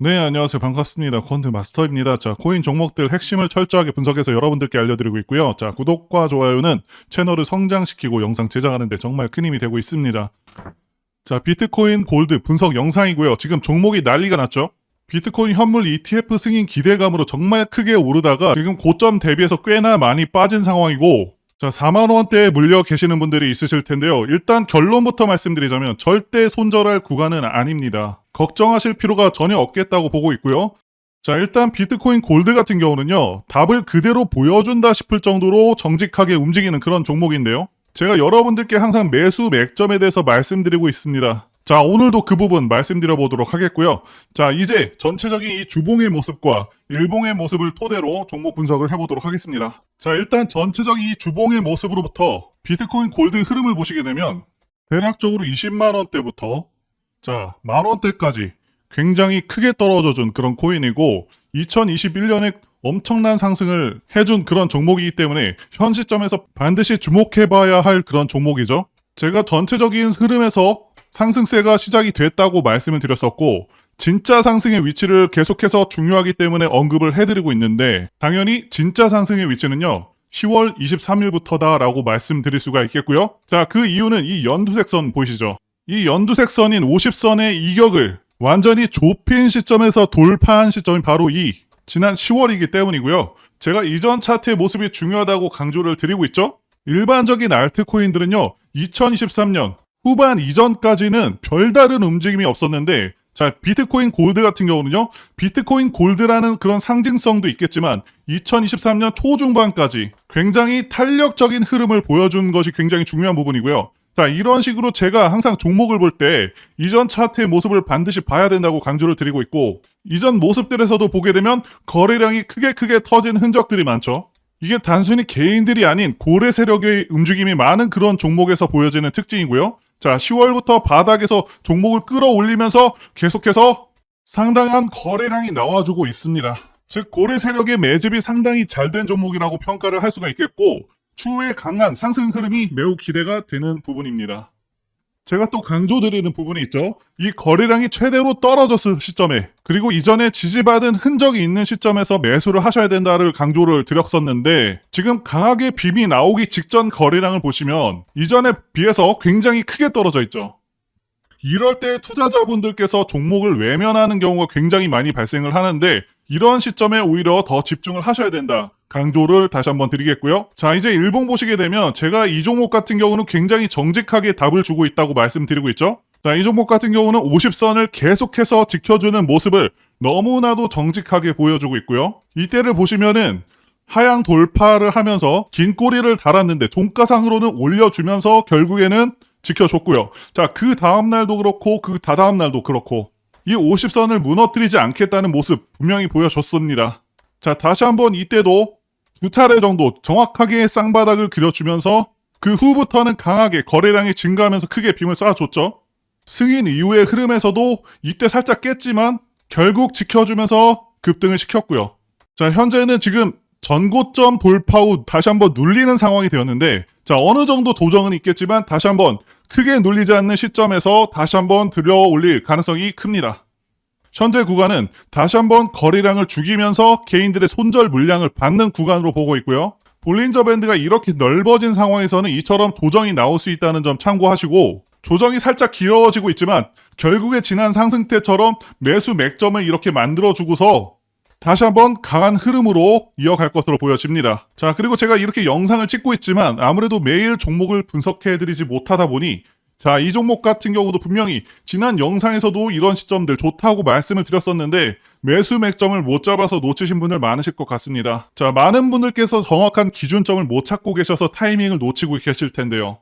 네, 안녕하세요. 반갑습니다. 콘트 마스터입니다. 자, 코인 종목들 핵심을 철저하게 분석해서 여러분들께 알려드리고 있고요. 자, 구독과 좋아요는 채널을 성장시키고 영상 제작하는데 정말 큰 힘이 되고 있습니다. 자, 비트코인 골드 분석 영상이고요. 지금 종목이 난리가 났죠? 비트코인 현물 ETF 승인 기대감으로 정말 크게 오르다가 지금 고점 대비해서 꽤나 많이 빠진 상황이고 자, 4만 원대에 물려 계시는 분들이 있으실 텐데요. 일단 결론부터 말씀드리자면 절대 손절할 구간은 아닙니다. 걱정하실 필요가 전혀 없겠다고 보고 있고요. 자, 일단 비트코인 골드 같은 경우는요. 답을 그대로 보여준다 싶을 정도로 정직하게 움직이는 그런 종목인데요. 제가 여러분들께 항상 매수 맥점에 대해서 말씀드리고 있습니다. 자, 오늘도 그 부분 말씀드려 보도록 하겠고요. 자, 이제 전체적인 이 주봉의 모습과 일봉의 모습을 토대로 종목 분석을 해보도록 하겠습니다. 자, 일단 전체적인 이 주봉의 모습으로부터 비트코인 골드 흐름을 보시게 되면 대략적으로 20만 원대부터 자, 만 원대까지 굉장히 크게 떨어져 준 그런 코인이고 2021년에 엄청난 상승을 해준 그런 종목이기 때문에 현 시점에서 반드시 주목해봐야 할 그런 종목이죠. 제가 전체적인 흐름에서 상승세가 시작이 됐다고 말씀을 드렸었고 진짜 상승의 위치를 계속해서 중요하기 때문에 언급을 해드리고 있는데 당연히 진짜 상승의 위치는요 10월 23일부터다라고 말씀드릴 수가 있겠고요. 자 그 이유는 이 연두색선 보이시죠? 이 연두색선인 50선의 이격을 완전히 좁힌 시점에서 돌파한 시점이 바로 이 지난 10월이기 때문이고요. 제가 이전 차트의 모습이 중요하다고 강조를 드리고 있죠? 일반적인 알트코인들은요 2023년 후반 이전까지는 별다른 움직임이 없었는데 자 비트코인 골드 같은 경우는요 비트코인 골드라는 그런 상징성도 있겠지만 2023년 초중반까지 굉장히 탄력적인 흐름을 보여준 것이 굉장히 중요한 부분이고요 자 이런 식으로 제가 항상 종목을 볼 때 이전 차트의 모습을 반드시 봐야 된다고 강조를 드리고 있고 이전 모습들에서도 보게 되면 거래량이 크게 크게 터진 흔적들이 많죠 이게 단순히 개인들이 아닌 고래 세력의 움직임이 많은 그런 종목에서 보여지는 특징이고요. 자, 10월부터 바닥에서 종목을 끌어올리면서 계속해서 상당한 거래량이 나와주고 있습니다. 즉, 고래 세력의 매집이 상당히 잘 된 종목이라고 평가를 할 수가 있겠고, 추후에 강한 상승 흐름이 매우 기대가 되는 부분입니다. 제가 또 강조드리는 부분이 있죠. 이 거래량이 최대로 떨어졌을 시점에 그리고 이전에 지지받은 흔적이 있는 시점에서 매수를 하셔야 된다를 강조를 드렸었는데 지금 강하게 빔이 나오기 직전 거래량을 보시면 이전에 비해서 굉장히 크게 떨어져 있죠. 이럴 때 투자자분들께서 종목을 외면하는 경우가 굉장히 많이 발생을 하는데 이런 시점에 오히려 더 집중을 하셔야 된다. 강조를 다시 한번 드리겠고요. 자, 이제 일봉 보시게 되면 제가 이 종목 같은 경우는 굉장히 정직하게 답을 주고 있다고 말씀드리고 있죠. 자, 이 종목 같은 경우는 50선을 계속해서 지켜주는 모습을 너무나도 정직하게 보여주고 있고요. 이때를 보시면은 하향 돌파를 하면서 긴 꼬리를 달았는데 종가상으로는 올려주면서 결국에는 지켜줬고요. 자, 그 다음날도 그렇고 그 다다음 날도 그렇고 이 50선을 무너뜨리지 않겠다는 모습 분명히 보여줬습니다. 자, 다시 한번 이때도 두 차례 정도 정확하게 쌍바닥을 그려주면서 그 후부터는 강하게 거래량이 증가하면서 크게 빔을 쏴줬죠. 승인 이후의 흐름에서도 이때 살짝 깼지만 결국 지켜주면서 급등을 시켰고요. 자, 현재는 지금 전고점 돌파 후 다시 한번 눌리는 상황이 되었는데 자, 어느 정도 조정은 있겠지만 다시 한번 크게 눌리지 않는 시점에서 다시 한번 들려 올릴 가능성이 큽니다. 현재 구간은 다시 한번 거래량을 죽이면서 개인들의 손절 물량을 받는 구간으로 보고 있고요. 볼린저 밴드가 이렇게 넓어진 상황에서는 이처럼 조정이 나올 수 있다는 점 참고하시고 조정이 살짝 길어지고 있지만 결국에 지난 상승 때처럼 매수 맥점을 이렇게 만들어주고서 다시 한번 강한 흐름으로 이어갈 것으로 보여집니다. 자, 그리고 제가 이렇게 영상을 찍고 있지만 아무래도 매일 종목을 분석해드리지 못하다 보니 자, 이 종목 같은 경우도 분명히 지난 영상에서도 이런 시점들 좋다고 말씀을 드렸었는데 매수 맥점을 못 잡아서 놓치신 분들 많으실 것 같습니다. 자, 많은 분들께서 정확한 기준점을 못 찾고 계셔서 타이밍을 놓치고 계실 텐데요.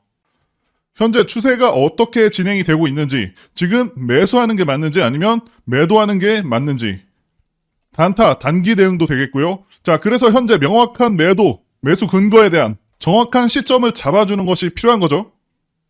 현재 추세가 어떻게 진행이 되고 있는지, 지금 매수하는 게 맞는지 아니면 매도하는 게 맞는지, 단타, 단기 대응도 되겠고요. 자, 그래서 현재 명확한 매도, 매수 근거에 대한 정확한 시점을 잡아주는 것이 필요한 거죠.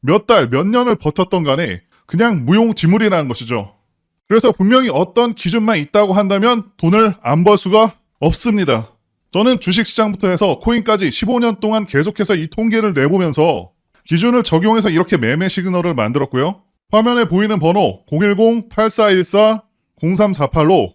몇 달, 몇 년을 버텼던 간에 그냥 무용지물이라는 것이죠. 그래서 분명히 어떤 기준만 있다고 한다면 돈을 안 벌 수가 없습니다. 저는 주식시장부터 해서 코인까지 15년 동안 계속해서 이 통계를 내보면서 기준을 적용해서 이렇게 매매 시그널을 만들었고요. 화면에 보이는 번호 010-8414-0348로